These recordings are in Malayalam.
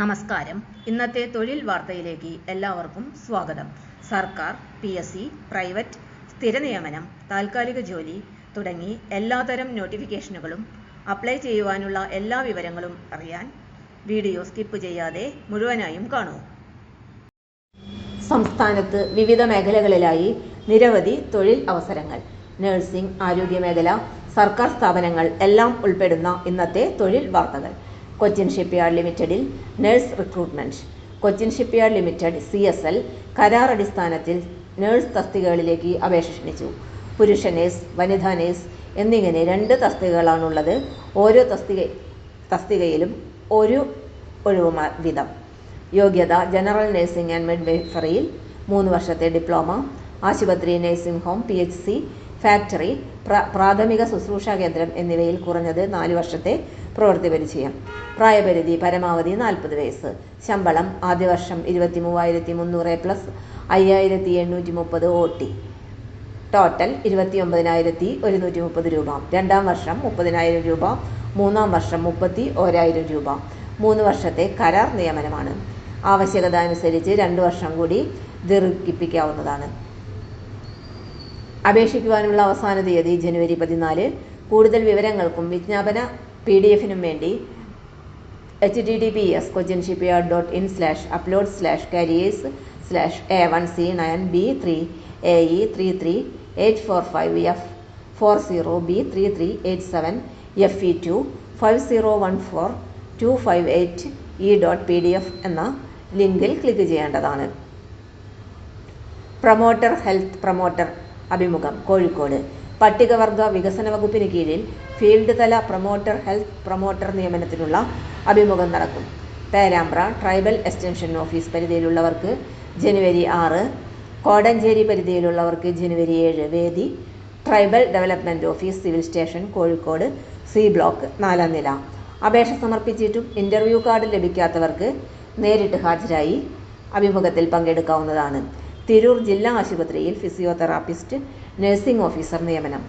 നമസ്കാരം. ഇന്നത്തെ തൊഴിൽ വാർത്തയിലേക്ക് എല്ലാവർക്കും സ്വാഗതം. സർക്കാർ പി എസ് സി പ്രൈവറ്റ് സ്ഥിരനിയമനം താൽക്കാലിക ജോലി തുടങ്ങി എല്ലാതരം നോട്ടിഫിക്കേഷനുകളും അപ്ലൈ ചെയ്യുവാനുള്ള എല്ലാ വിവരങ്ങളും അറിയാൻ വീഡിയോ സ്കിപ്പ് ചെയ്യാതെ മുഴുവനായും കാണൂ. സംസ്ഥാനത്ത് വിവിധ മേഖലകളിലായി നിരവധി തൊഴിൽ അവസരങ്ങൾ. നഴ്സിംഗ് ആരോഗ്യ മേഖല സർക്കാർ സ്ഥാപനങ്ങൾ എല്ലാം ഉൾപ്പെടുന്ന ഇന്നത്തെ തൊഴിൽ വാർത്തകൾ. കൊച്ചിൻ ഷിപ്പ്യാർഡ് ലിമിറ്റഡിൽ nurse recruitment. Cochin shipyard limited C S L കരാർ അടിസ്ഥാനത്തിൽ നഴ്സ് തസ്തികകളിലേക്ക് അപേക്ഷ ക്ഷണിച്ചു. പുരുഷ നേഴ്സ് വനിതാ നേഴ്സ് എന്നിങ്ങനെ രണ്ട് തസ്തികകളാണുള്ളത്. ഓരോ തസ്തിക തസ്തികയിലും ഒരു ഒഴിവ് വിധം യോഗ്യത ജനറൽ നഴ്സിംഗ് ആൻഡ് മിഡ്വൈഫറിയിൽ മൂന്ന് വർഷത്തെ ഡിപ്ലോമ. ആശുപത്രി nursing home P H C factory പ്ര- പ്രാഥമിക ശുശ്രൂഷ കേന്ദ്രം എന്നിവയിൽ കുറഞ്ഞത് നാല് വർഷത്തെ പ്രവൃത്തി പരിചയം. പ്രായപരിധി പരമാവധി നാൽപ്പത് വയസ്സ്. ശമ്പളം ആദ്യ വർഷം ഇരുപത്തി മൂവായിരത്തി മുന്നൂറ് പ്ലസ് അയ്യായിരത്തി എണ്ണൂറ്റി മുപ്പത് ഒ ടി ടോട്ടൽ ഇരുപത്തി ഒമ്പതിനായിരത്തി ഒരുന്നൂറ്റി മുപ്പത് രൂപ. രണ്ടാം വർഷം മുപ്പതിനായിരം രൂപ. മൂന്നാം വർഷം മുപ്പത്തി ഓരായിരം രൂപ. മൂന്ന് വർഷത്തെ കരാർ നിയമനമാണ്. ആവശ്യകത അനുസരിച്ച് രണ്ട് വർഷം കൂടി ദീർഘിപ്പിക്കാവുന്നതാണ്. അപേക്ഷിക്കുവാനുള്ള അവസാന തീയതി ജനുവരി പതിനാല്. കൂടുതൽ വിവരങ്ങൾക്കും വിജ്ഞാപന പി ഡി എഫിനും വേണ്ടി H T D P S Cochin shipyard dot in slash upload slash careers slash A one C nine B three A E three three eight four five F four zero B three three eight seven F E two five zero one four two five eight E dot P D F എന്ന ലിങ്കിൽ ക്ലിക്ക് ചെയ്യേണ്ടതാണ് പ്രൊമോട്ടർ ഹെൽത്ത് പ്രൊമോട്ടർ അഭിമുഖം കോഴിക്കോട്. പട്ടികവർഗ വികസന വകുപ്പിന് കീഴിൽ ഫീൽഡ് തല പ്രൊമോട്ടർ ഹെൽത്ത് പ്രൊമോട്ടർ നിയമനത്തിനുള്ള അഭിമുഖം നടക്കും. പേരാമ്പ്ര ട്രൈബൽ എക്സ്റ്റൻഷൻ ഓഫീസ് പരിധിയിലുള്ളവർക്ക് ജനുവരി ആറ് കോടഞ്ചേരി പരിധിയിലുള്ളവർക്ക് ജനുവരി ഏഴ് വേദി tribal development office civil station Kozhikode C block നാലാം നില. അപേക്ഷ സമർപ്പിച്ചിട്ടും ഇന്റർവ്യൂ കാർഡ് ലഭിക്കാത്തവർക്ക് നേരിട്ട് ഹാജരായി അഭിമുഖത്തിൽ പങ്കെടുക്കാവുന്നതാണ്. തിരൂർ ജില്ലാ ആശുപത്രിയിൽ ഫിസിയോതെറാപ്പിസ്റ്റ് നഴ്സിംഗ് ഓഫീസർ നിയമനം.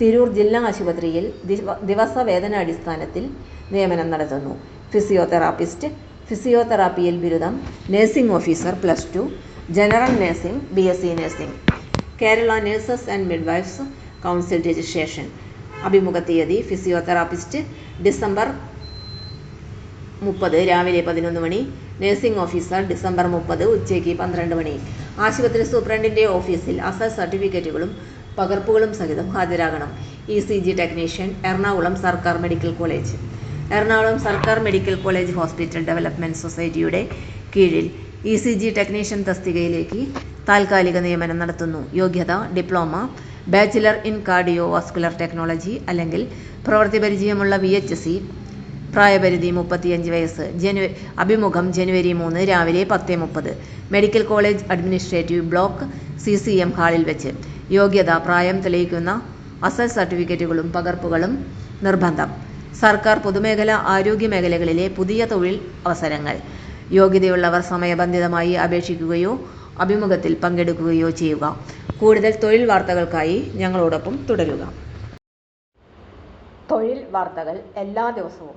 തിരൂർ ജില്ലാ ആശുപത്രിയിൽ ദിവസ വേതനാടിസ്ഥാനത്തിൽ നിയമനം നടത്തുന്നു. ഫിസിയോതെറാപ്പിസ്റ്റ് ഫിസിയോതെറാപ്പിയിൽ ബിരുദം nursing officer plus two general nursing B S C nursing. Kerala nurses and midwives council registration. അഭിമുഖ തീയതി ഫിസിയോതെറാപ്പിസ്റ്റ് ഡിസംബർ മുപ്പത് രാവിലെ പതിനൊന്ന് മണി നഴ്സിംഗ് ഓഫീസർ ഡിസംബർ മുപ്പത് ഉച്ചയ്ക്ക് പന്ത്രണ്ട് മണി. ആശുപത്രി സൂപ്രണ്ടിന്റെ ഓഫീസിൽ അസൽ സർട്ടിഫിക്കറ്റുകളും പകർപ്പുകളും സഹിതം ഹാജരാകണം. E C G technician Ernakulam സർക്കാർ മെഡിക്കൽ കോളേജ്. എറണാകുളം സർക്കാർ മെഡിക്കൽ കോളേജ് ഹോസ്പിറ്റൽ ഡെവലപ്മെന്റ് സൊസൈറ്റിയുടെ കീഴിൽ ഇ സി ജി ടെക്നീഷ്യൻ തസ്തികയിലേക്ക് താൽക്കാലിക നിയമനം നടത്തുന്നു. യോഗ്യത diploma bachelor in cardiovascular technology അല്ലെങ്കിൽ പ്രവൃത്തി പരിചയമുള്ള വി എച്ച് സി പ്രായപരിധി മുപ്പത്തിയഞ്ച് വയസ്സ്. ജനുവരി അഭിമുഖം ജനുവരി മൂന്ന് രാവിലെ പത്ത് മുപ്പത്. Medical college administrative block C C M ഹാളിൽ വെച്ച്. യോഗ്യത പ്രായം തെളിയിക്കുന്ന അസൽ സർട്ടിഫിക്കറ്റുകളും പകർപ്പുകളും നിർബന്ധം. സർക്കാർ പൊതുമേഖല ആരോഗ്യ മേഖലകളിലെ പുതിയ തൊഴിൽ അവസരങ്ങൾ. യോഗ്യതയുള്ളവർ സമയബന്ധിതമായി അപേക്ഷിക്കുകയോ അഭിമുഖത്തിൽ പങ്കെടുക്കുകയോ ചെയ്യുക. കൂടുതൽ തൊഴിൽ വാർത്തകൾക്കായി ഞങ്ങളോടൊപ്പം തുടരുക. തൊഴിൽ വാർത്തകൾ എല്ലാ ദിവസവും